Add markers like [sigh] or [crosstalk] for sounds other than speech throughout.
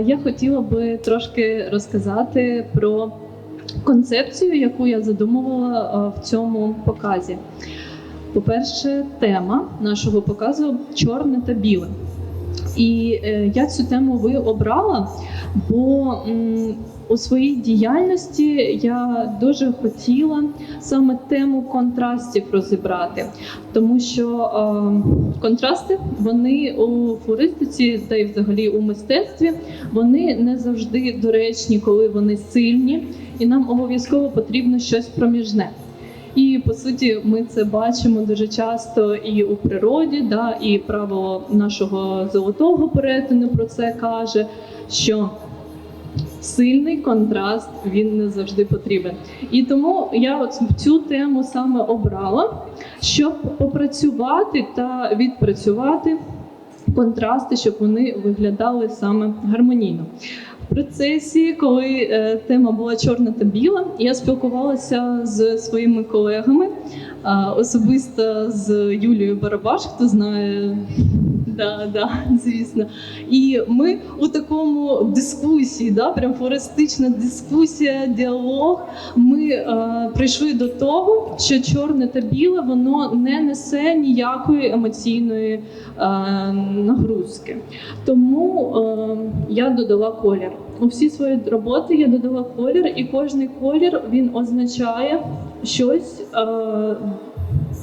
Я хотіла би трошки розказати про концепцію, яку я задумувала в цьому показі. По-перше, тема нашого показу чорне та біле. І е, я цю тему ви обрала, бо у своїй діяльності я дуже хотіла саме тему контрастів розібрати, тому що е, контрасти вони у флористиці та й взагалі у мистецтві вони не завжди доречні, коли вони сильні, і нам обов'язково потрібно щось проміжне. І по суті, ми це бачимо дуже часто і у природі, да, і правило нашого золотого перетину про це каже, що сильний контраст він не завжди потрібен. І тому я от цю тему саме обрала, щоб попрацювати та відпрацювати контрасти, щоб вони виглядали саме гармонійно. В процесі, коли е, тема була чорна та біла, я спілкувалася з своїми колегами, особисто з Юлією Барабаш, хто знає. Да, да, [laughs] звісно. І ми у такому дискусії, да, прям флористична дискусія, діалог. Ми е, прийшли до того, що чорне та біле воно не несе ніякої емоційної е, нагрузки. Тому е, я додала колір. У всі свої роботи я додала колір, і кожний колір він означає щось е,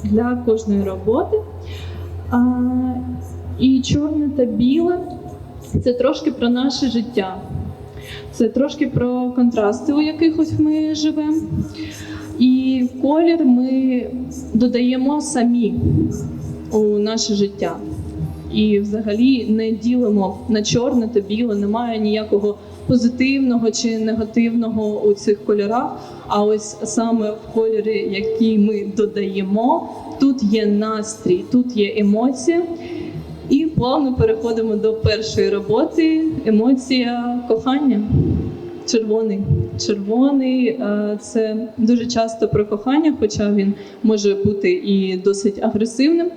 для кожної роботи. І чорне та біле це трошки про наше життя. Це трошки про контрасти, у якихось ми живемо. І колір ми додаємо самі у наше життя. І взагалі не ділимо на чорне та біле, немає ніякого позитивного чи негативного у цих кольорах. А ось саме в кольорі, який ми додаємо, тут є настрій, тут є емоція. І плавно переходимо до першої роботи. Емоція кохання. Червоний. Червоний е, це дуже часто про кохання, хоча він може бути і досить агресивним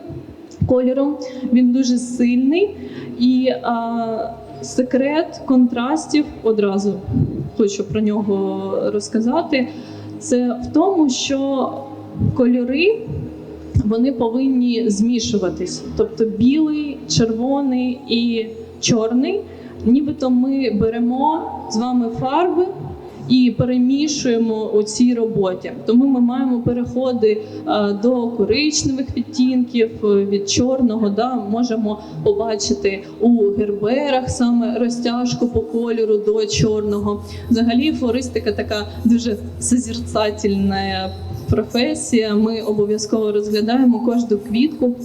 кольором. Він дуже сильний і а, секрет контрастів одразу хочу про нього розказати. Це в тому, що кольори вони повинні змішуватись. Тобто білий, червоний і чорний. Нібито ми беремо з вами фарби і перемішуємо у цій роботі. Тому ми маємо переходи е, до коричневих відтінків е, від чорного. Да, можемо побачити у герберах саме розтяжку по кольору до чорного. Взагалі, флористика така дуже созерцательна професія. Ми обов'язково розглядаємо кожну квітку.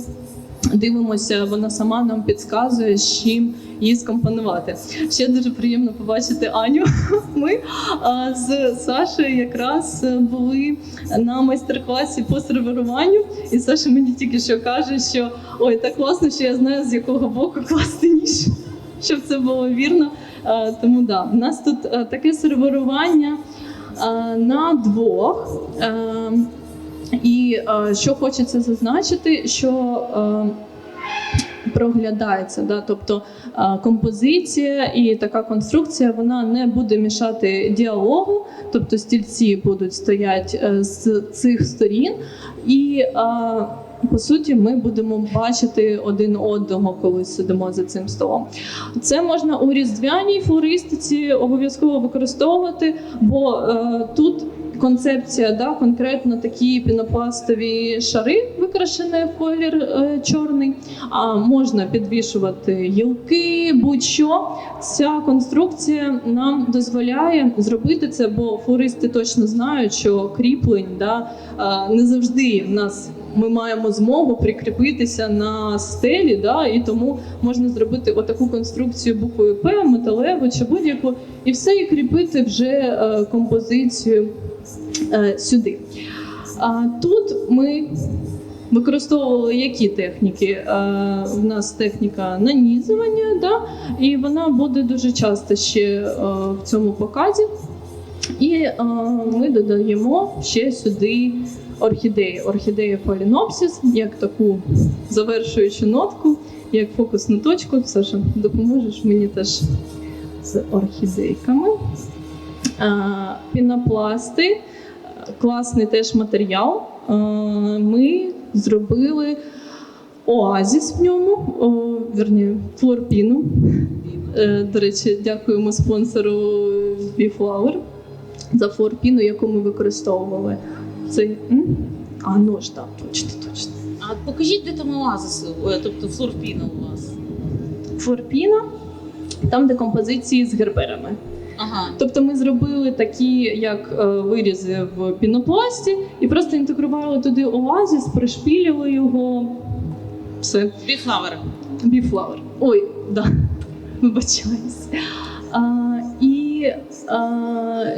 Дивимося, вона сама нам підказує, з чим її скомпонувати. Ще дуже приємно побачити Аню. [laughs] Ми з Сашею якраз були на майстер-класі по серверуванню, і Саша мені тільки що каже, що ой, так класно, що я знаю, з якого боку класти ніж, щоб це було вірно. Тому да, в нас тут таке серверування на двох. І е, що хочеться зазначити, що е, проглядається, да, тобто е, композиція і така конструкція вона не буде мішати діалогу, тобто стільці будуть стояти е, з цих сторін, і е, по суті ми будемо бачити один одного, коли сидимо за цим столом. Це можна у різдвяній флористиці обов'язково використовувати, бо е, тут концепція, да, конкретно такі пінопластові шари, викрашені в колір е, чорний. А можна підвішувати гілки, будь-що. Ця конструкція нам дозволяє зробити це, бо флористи точно знають, що кріплень да, е, не завжди в нас. Ми маємо змогу прикріпитися на стелі, да, і тому можна зробити отаку конструкцію буквою П, металеву чи будь-яку, і все і кріпити вже е, композицію е, сюди. А тут ми використовували які техніки? Е, в нас техніка нанізування, да? і вона буде дуже часто ще е, в цьому показі. І е, ми додаємо ще сюди орхідеї. Орхідея Phalaenopsis, як таку завершуючу нотку, як фокусну точку. Саша, допоможеш мені теж з орхідейками. Е, Пінопласти, класний теж матеріал. Е, Ми зробили оазіс в ньому, о, вірні, флорпіну. Е, До речі, дякуємо спонсору Biflower за флорпіну, яку ми використовували. Це м? а нож, так, точно, точно. А покажіть, де там оазис, е, тобто флорпіна у вас. Флорпіна, там, де композиції з герберами. Ага. Тобто ми зробили такі, як е, вирізи в пінопласті, і просто інтегрували туди оазіс, пришпілювали його. Все. Біфлавер. Біфлауер. Ой, да. [laughs] Вибачаюсь. А, і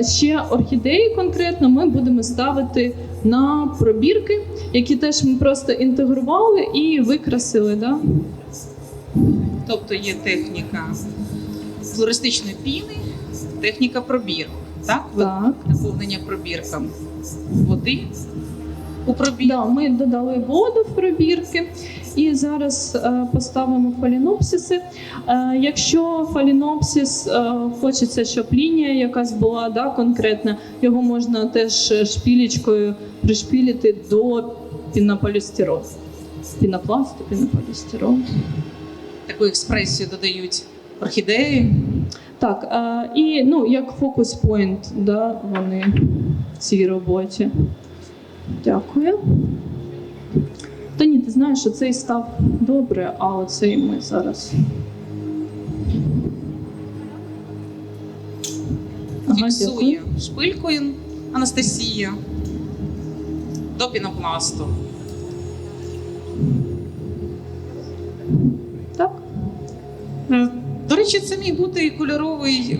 ще орхідеї конкретно ми будемо ставити на пробірки, які теж ми просто інтегрували і викрасили. Да? Тобто є техніка флористичної піни, техніка пробірок. Так? Так. Наповнення пробіркам води у пробірку. Да, ми додали воду в пробірки. І зараз е, поставимо фалінопсиси. Е, якщо фалінопсис е, хочеться, щоб лінія якась була да, конкретна, його можна теж шпілечкою пришпілити до пінополістиролу. Пінопласту, пінополістирол. Таку експресію додають орхідеї. Так, і ну, як фокус-пойнт, да, вони в цій роботі. Дякую. Та ні, ти знаєш, що цей став добре, а оцей ми зараз. Фіксує шпилькою Анастасія до пінопласту. Так. Е, До речі, це міг бути і кольоровий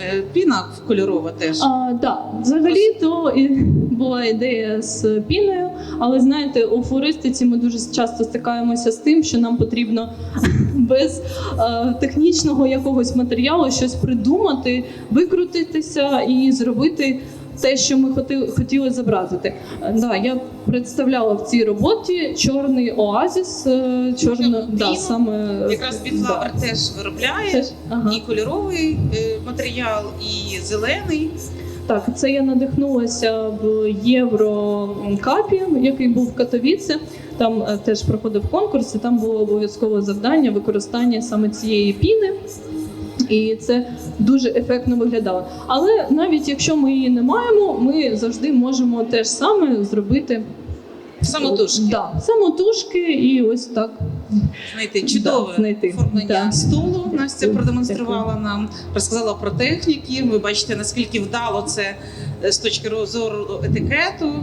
е, піна кольорова теж. А, да, взагалі то і була ідея з піною, але знаєте, у флористиці ми дуже часто стикаємося з тим, що нам потрібно [laughs] без е, технічного якогось матеріалу щось придумати, викрутитися і зробити. Те, що ми хоти- хотіли зобразити. Да, я представляла в цій роботі чорний оазіс, е, чорно, Чорну да, саме Якраз Біфлавер да. теж виробляє Теж, ага. і кольоровий е, матеріал, і зелений. Так, це я надихнулася в Єврокапі, який був в Катовіці. Там е, теж проходив конкурс, і там було обов'язкове завдання використання саме цієї піни. І це дуже ефектно виглядало. Але навіть якщо ми її не маємо, ми завжди можемо те ж саме зробити Самотужки. Да, самотужки, і ось так. Знайти чудове знайти. оформлення столу. Настя продемонструвала нам, розказала про техніки. Ви бачите, наскільки вдало це е, з точки зору етикету.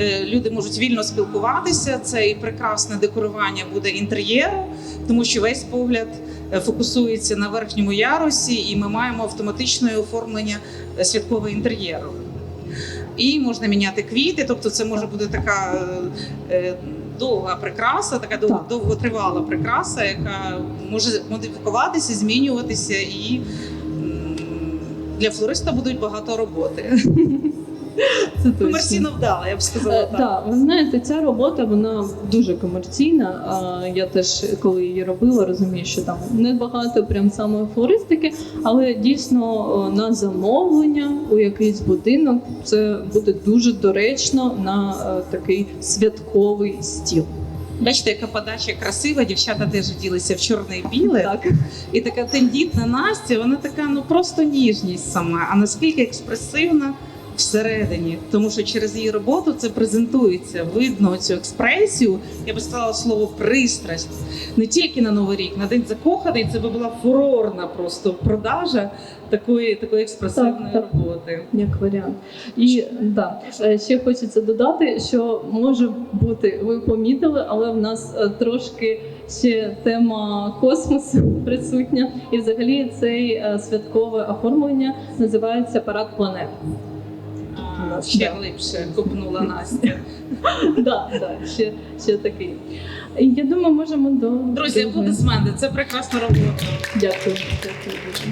Е, Люди можуть вільно спілкуватися. Це і прекрасне декорування буде інтер'єру, тому що весь погляд е, фокусується на верхньому ярусі, і ми маємо автоматичне оформлення святкового інтер'єру. І можна міняти квіти, тобто це може бути така довга прикраса, така Так. довготривала прикраса, яка може модифікуватися, змінюватися, і для флориста будуть багато роботи. [laughs] Це точно. Комерційно вдала, я б сказала Е, так. Так, ви знаєте, ця робота вона дуже комерційна. Я теж коли її робила, розумію, що там небагато прям саме флористики, але дійсно на замовлення у якийсь будинок це буде дуже доречно на е, такий святковий стіл. Бачите, яка подача красива, дівчата теж вділися в чорне і біле. Так, І така тендітна Настя, вона така ну просто ніжність сама, а наскільки експресивна всередині, тому що через її роботу це презентується. Видно цю експресію. Я би сказала слово пристрасть не тільки на новий рік, на день закоханий. Це би була фурорна просто продажа такої такої експресивної Так, так. роботи. як варіант. І да, е, ще хочеться додати, що може бути, ви помітили, але в нас е, трошки ще тема космосу [laughs] присутня. І взагалі цей е, святкове оформлення називається парад планет. А, ще глибше копнула Настя. [laughs] Да, да, ще, ще такий. Я думаю, можемо до Друзі, аплодисменти, це прекрасна робота. Дякую. Дякую дуже.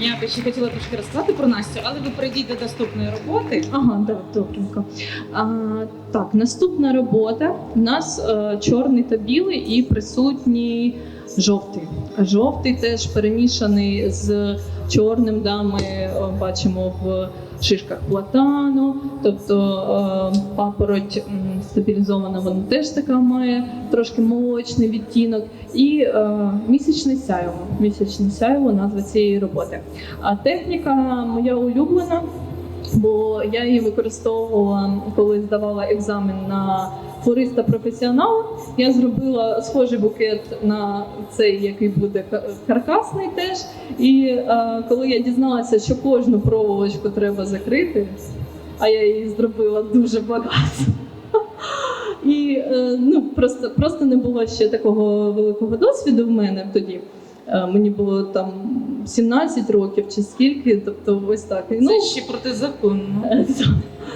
Я би ще хотіла трошки розказати про Настю, але ви перейдіть до наступної роботи. Ага, да, добренько. А, так, наступна робота. У нас е, чорний та білий і присутній жовтий. Жовтий теж перемішаний з чорним, да, ми е, бачимо в шишках платану, тобто е, папороть стабілізована, вона теж така має трошки молочний відтінок. І е, місячне сяйво. Місячне сяйво назва цієї роботи. А техніка моя улюблена, бо я її використовувала, коли здавала екзамен на флориста професіонала. Я зробила схожий букет на цей, який буде каркасний теж. І е, коли я дізналася, що кожну проволочку треба закрити, а я її зробила дуже багато. І е, ну, просто, просто не було ще такого великого досвіду в мене тоді. Е, Мені було там 17 років чи скільки, тобто ось так. Це ще протизаконно. [laughs] Е,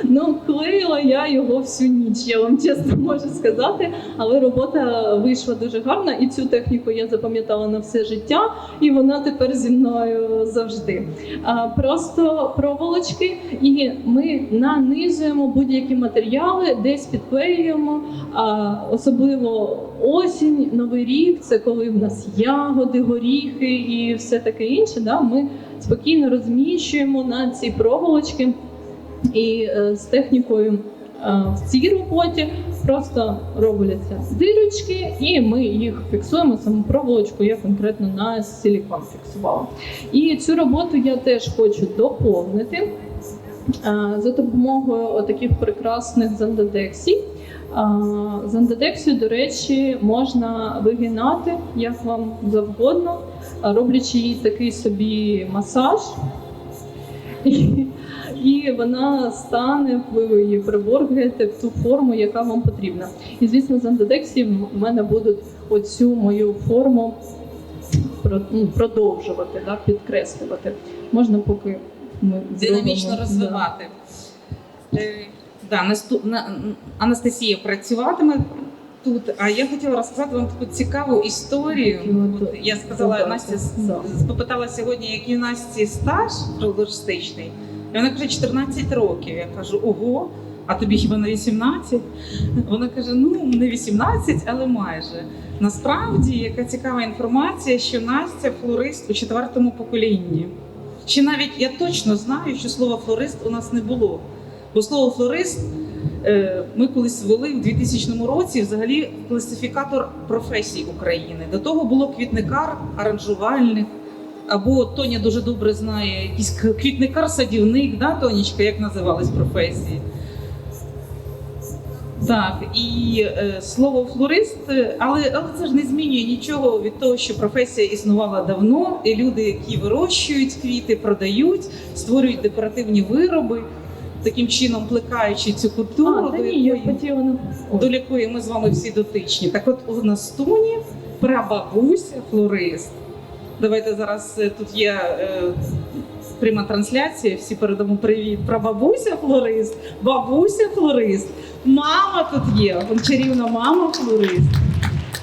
Ну, клеїла я його всю ніч, я вам чесно можу сказати. Але робота вийшла дуже гарна, і цю техніку я запам'ятала на все життя, і вона тепер зі мною завжди. А, Просто проволочки, і ми нанизуємо будь-які матеріали, десь підклеюємо. А, Особливо осінь, новий рік це коли в нас ягоди, горіхи і все таке інше. Да? Ми спокійно розміщуємо на ці проволочки. І е, з технікою е, в цій роботі просто робляться дирочки, і ми їх фіксуємо саму проволочку. Я конкретно на силікон фіксувала. І цю роботу я теж хочу доповнити е, за допомогою таких прекрасних зандадексій. Е, Зандадексію, до речі, можна вигинати як вам завгодно, роблячи їй такий собі масаж. І, і вона стане, ви її приборгаєте в ту форму, яка вам потрібна. І звісно, з андедексії в мене будуть оцю мою форму ну, продовжувати, да, підкреслювати. Можна поки ми Динамічно зробимо, розвивати. Е, Да. Анастасія працюватиме тут. А я хотіла розказати вам таку цікаву історію. От я сказала, Настя попитала сьогодні, який у Насті стаж логістичний. І вона каже, 14 років. Я кажу, ого, а тобі хіба не 18? Вона каже: ну не 18, але майже. Насправді, яка цікава інформація, що Настя флорист у четвертому поколінні. Ще навіть я точно знаю, що слова флорист у нас не було. Бо слово флорист ми колись ввели в 2000 році взагалі класифікатор професій України. До того було квітникар, аранжувальник. Або Тоня дуже добре знає якийсь квітникар-садівник, да, Тонічка, як називались професії. Так, і е, слово флорист, е, але, але це ж не змінює нічого від того, що професія існувала давно, і люди, які вирощують квіти, продають, створюють декоративні вироби, таким чином плекаючи цю культуру, А, до, ні, якої, до якої ми з вами всі дотичні. Так от у Настуні прабабуся флорист. Давайте зараз е, тут є е, пряма трансляція, всі передамо привіт. Прабабуся флорист, бабуся флорист, мама тут є, чарівна мама флорист.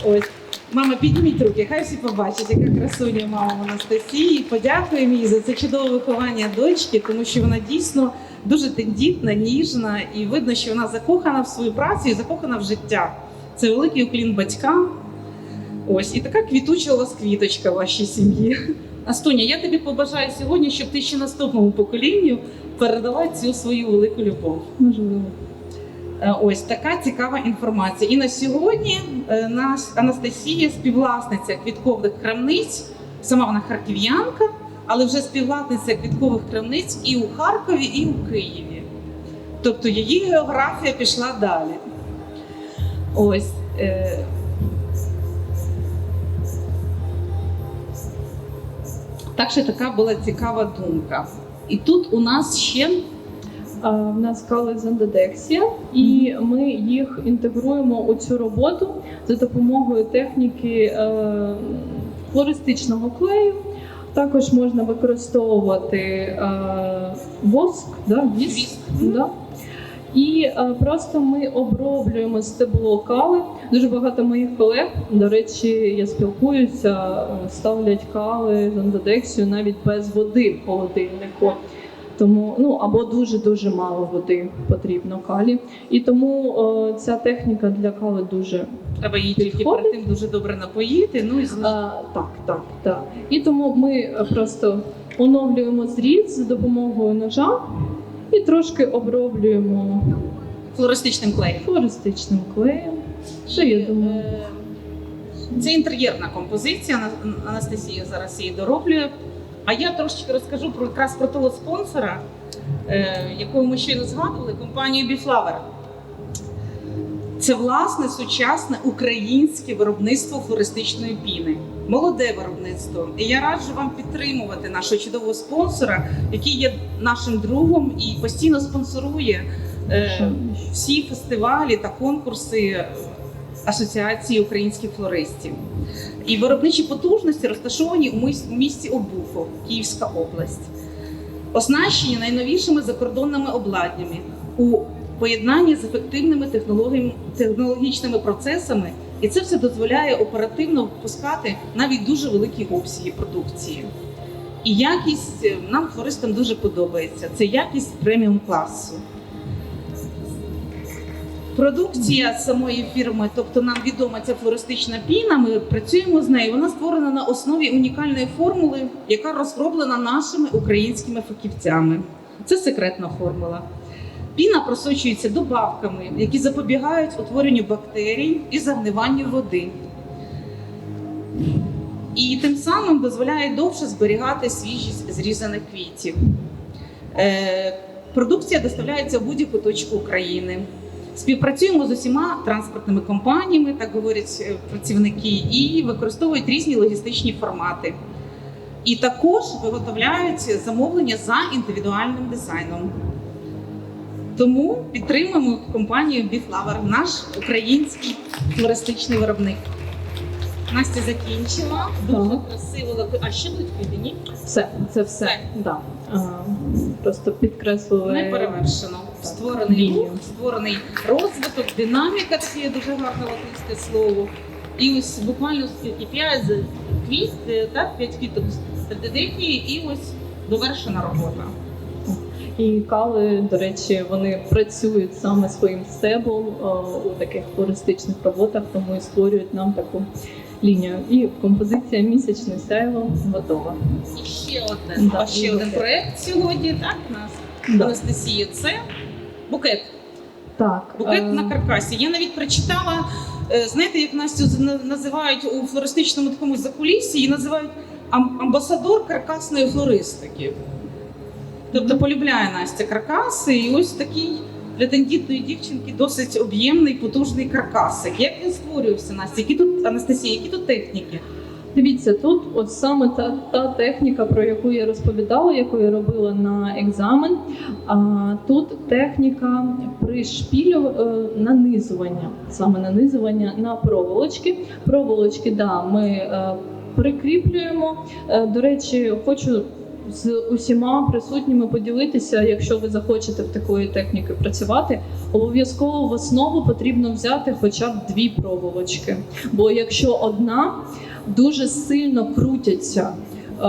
Ось. Мама, підніміть руки, хай всі побачать, яка красуня мама Анастасії. Подякуємо їй за це чудове виховання дочки, тому що вона дійсно дуже тендітна, ніжна, і видно, що вона закохана в свою працю і закохана в життя. Це великий уклін батькам. Ось і така квітуча у квіточка вашій сім'ї. Астоня, я тобі побажаю сьогодні, щоб ти ще наступному поколінню передала цю свою велику любов. можливо. Е, Ось така цікава інформація. І на сьогодні е, наш Анастасія, співвласниця квіткових крамниць, сама вона харків'янка, але вже співвласниця квіткових крамниць і у Харкові, і у Києві. Тобто її географія пішла далі. Ось. е, Так що така була цікава думка. І тут у нас ще В нас кали зандадексія, і ми їх інтегруємо у цю роботу за допомогою техніки е, флористичного клею. Також можна використовувати е, воск, да, віск. Да. І е, просто ми оброблюємо стебло кави. Дуже багато моїх колег, до речі, я спілкуюся, ставлять ставлять кави андодексію навіть без води в холодильнику. Тому ну або дуже дуже мало води потрібно калі. І тому е, ця техніка для кави дуже треба її тільки перед тим дуже добре напоїти. Ну і а, так, так, так. І тому ми е, просто Оновлюємо зріз за допомогою ножа і трошки оброблюємо Флористичним клеєм. флористичним клеєм. Що я думаю? Е, Це інтер'єрна композиція. Анастасія зараз її дороблює. А я трошечки розкажу про якраз про того спонсора, е, якого ми щойно згадували, компанію Біфлавер. Це власне сучасне українське виробництво флористичної піни. Молоде виробництво. І я раджу вам підтримувати нашого чудового спонсора, який є нашим другом і постійно спонсорує е, всі фестивалі та конкурси Асоціації українських флористів. І виробничі потужності розташовані у місті Обухов, Київська область, оснащені найновішими закордонними обладнаннями у поєднанні з ефективними технологічними процесами, і це все дозволяє оперативно випускати навіть дуже великі обсяги продукції. І якість е, нам флористам дуже подобається. Це якість преміум класу. Продукція самої фірми, тобто нам відома ця флористична піна. Ми працюємо з нею. Вона створена на основі унікальної формули, яка розроблена нашими українськими фахівцями. Це секретна формула. Піна просочується добавками, які запобігають утворенню бактерій і загниванню води. І тим самим дозволяє довше зберігати свіжість зрізаних квітів. Е, Продукція доставляється в будь-яку точку України. Співпрацюємо з усіма транспортними компаніями, так говорять е, працівники, і використовують різні логістичні формати. І також виготовляють замовлення за індивідуальним дизайном. Тому підтримуємо компанію Біфлавер, наш український флористичний виробник. Настя закінчила. Дуже Так. красиво. А ще будуть квіти. Все, це все. Все. Да. А, просто підкреслили. Не перевершено. Створений рух, створений розвиток, динаміка таке дуже гарне латинське слово. І ось буквально скільки п'ять квіт, е, так, п'ять квіток серединки, і ось довершена робота. І кали, до речі, вони працюють саме своїм стеблом е, у таких флористичних роботах, тому і створюють нам таку лінію. І композиція місячне сяйво готова. І ще одне, Да, ще один проект сьогодні, так, у нас Да. Анастасії. Це букет. Так, Букет е, на каркасі. Я навіть прочитала, е, знаєте, як Настю з- називають у флористичному такому закулісі, її називають ам- амбасадор каркасної флористики. Тобто полюбляє Настя каркаси, і ось такий для тендітної дівчинки досить об'ємний, потужний каркасик. Як він створювався, Настя? Які тут Анастасія, які тут техніки? Дивіться, тут от саме та, та техніка, про яку я розповідала, яку я робила на екзамен. А, тут техніка пришпілю е, нанизування, саме нанизування на проволочки. Проволочки, да, ми е, прикріплюємо. Е, до речі, хочу. З усіма присутніми поділитися, якщо ви захочете в такої техніки працювати, обов'язково в основу потрібно взяти хоча б дві проволочки. Бо якщо одна, дуже сильно крутяться е,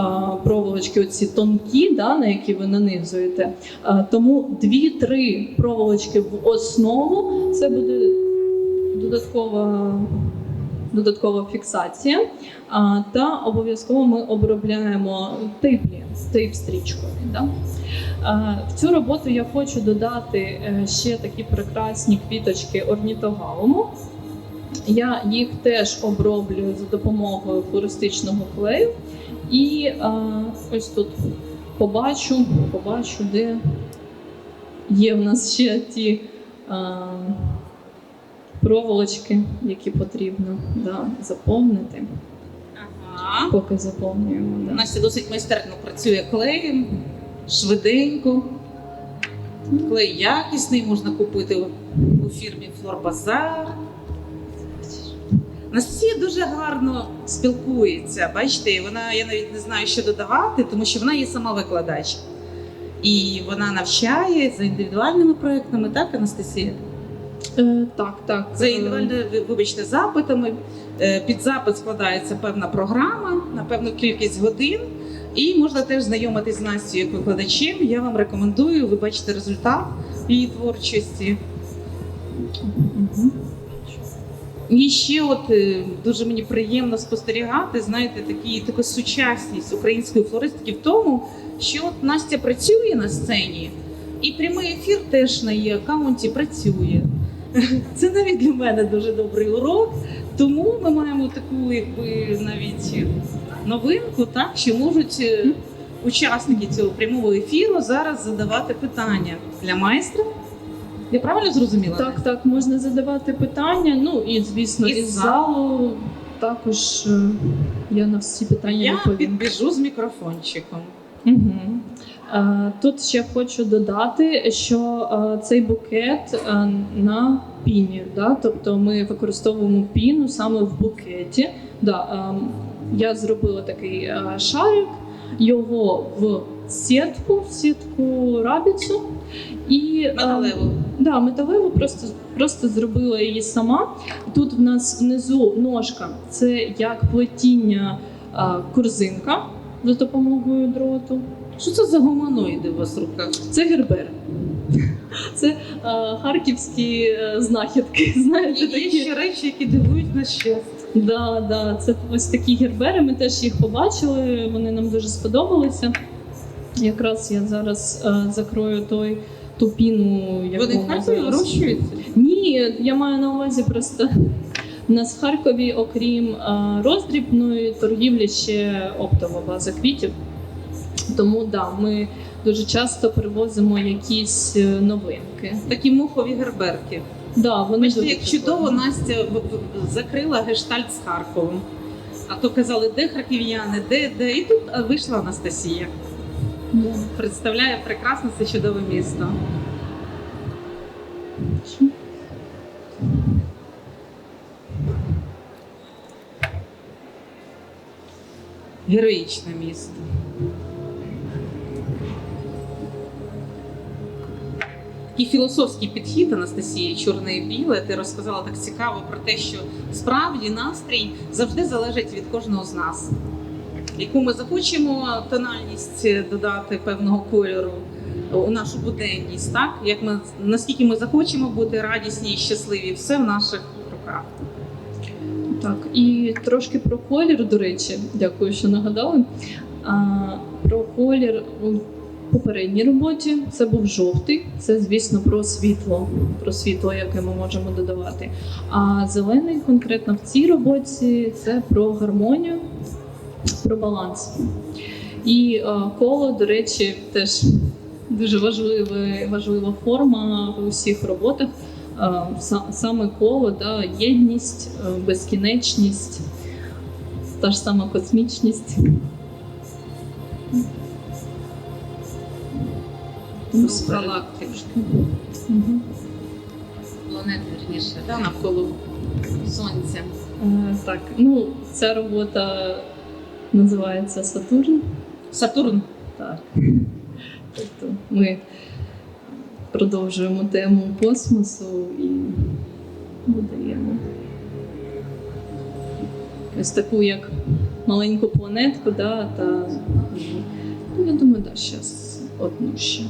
проволочки, оці тонкі, да, на які ви нанизуєте. Е, Тому дві-три проволочки в основу це буде додаткова. Додаткова фіксація, та обов'язково ми обробляємо тейплі, тейп-стрічкою. Да? В цю роботу я хочу додати е, ще такі прекрасні квіточки орнітогалуму. Я їх теж оброблюю за допомогою флористичного клею. І а, ось тут побачу, побачу, де є в нас ще ті а, проволочки, які потрібно да, заповнити. Ага. Поки заповнюємо. Да. Настя досить майстерно працює клеєм, швиденько. Клей якісний, можна купити у фірмі Флорбазар. Анастасія дуже гарно спілкується. Бачите, і вона, я навіть не знаю, що додавати, тому що вона є сама викладач. І вона навчає за індивідуальними проектами, так, Анастасія? Е, так, так. За е, індивідуальними, вибачте, запитами. Е, Під запит складається певна програма на певну кількість годин. І можна теж знайомитись з Настю як викладачем. Я вам рекомендую, ви бачите результат її творчості. мгм. І ще от е, дуже мені приємно спостерігати, знаєте, такі, таку сучасність української флористики в тому, що от Настя працює на сцені, і прямий ефір теж на її аккаунті працює. [laughs] Це навіть для мене дуже добрий урок. Тому ми маємо таку, якби навіть новинку, так що можуть е, учасники цього прямого ефіру зараз задавати питання для майстра. Я правильно зрозуміла? Так, так, можна задавати питання. Ну і звісно, Із із залу також е, я на всі питання Я відповім. підбіжу з мікрофончиком. Угу. Тут ще хочу додати, що е, цей букет е, на піні, да? тобто ми використовуємо піну саме в букеті. Да, е, я зробила такий е, шарик, його в сітку, в сітку рабіцу і е, Металеву. Да, металеву просто, просто зробила її сама. Тут в нас внизу ножка це як плетіння а, корзинка за допомогою дроту. Що це за гуманоїди у вас в руках? Це гербер. Це а, харківські е, знахідки. [laughs] Знаєте, Є такі. ще речі, які дивують на щастя. Да, да, це ось такі гербери. Ми теж їх побачили. Вони нам дуже сподобалися. Якраз я зараз е, закрою той ту піну, яку Вони в Харкові вирощуються? Ні, я маю на увазі просто. У [laughs] нас в Харкові, окрім е, роздрібної торгівлі, ще оптова база квітів. Тому да, ми дуже часто привозимо якісь е, новинки. Такі мухові герберки. Да, вони Бачите, як чудово. Настя закрила гештальт з Харковом. А то казали, де харків'яни, де, де. І тут вийшла Анастасія. Представляє прекрасне це чудове місто. Героїчне місто. Такий філософський підхід Анастасії чорне і біле. Ти розказала так цікаво про те, що справді настрій завжди залежить від кожного з нас. Яку ми захочемо тональність додати певного кольору у нашу буденність, так як ми наскільки ми захочемо бути радісні і щасливі, все в наших руках. Так, і трошки про колір, до речі, дякую, що нагадали. А, про колір у попередній роботі це був жовтий, це, звісно, про світло, про світло, яке ми можемо додавати. А зелений конкретно в цій роботі це про гармонію, про баланс. І а, коло, до речі, теж дуже важлива, важлива форма в усіх роботах. А, саме коло, да, єдність, е, безкінечність, та ж сама космічність. Галактик, планет, вірніше, да, навколо сонця. Е, Так, ну ця робота називається Сатурн. Сатурн. Так. Тобто ми продовжуємо тему космосу і додаємо ось таку як маленьку планетку, да, та ну, я думаю, да, зараз одну ще.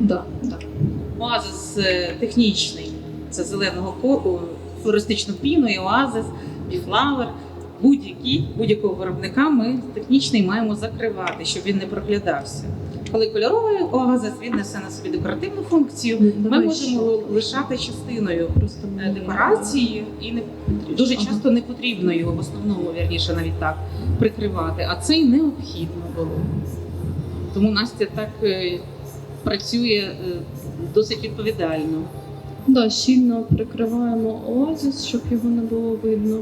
Да, да. Оазис е, технічний. Це зеленого флористичну піну і оазис, біфлавер. Будь-який, будь-якого виробника ми технічний маємо закривати, щоб він не проглядався. Коли кольоровий оазис він несе на собі декоративну функцію, ми можемо лишати частиною Просто е, декорації і не дуже часто не потрібно його в основному, вірніше, навіть так прикривати. А це й необхідно було. Тому Настя так е, працює е, досить відповідально. Да, щільно прикриваємо оазис, щоб його не було видно.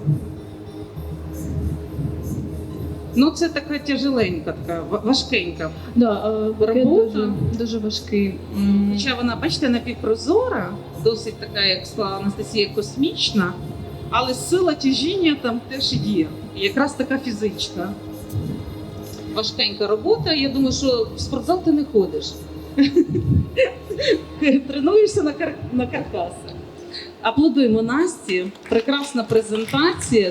Ну, це така тяжеленька, така важкенька. Да, е, Робота. дуже, дуже важкий. М, Хоча вона, бачите, напівпрозора, досить така, як сказала Анастасія, космічна, але сила тяжіння там теж є. І якраз така фізична. Важкенька робота. Я думаю, що в спортзал ти не ходиш. [laughs] Тренуєшся на, кар... на каркасах. Аплодуємо Насті. Прекрасна презентація.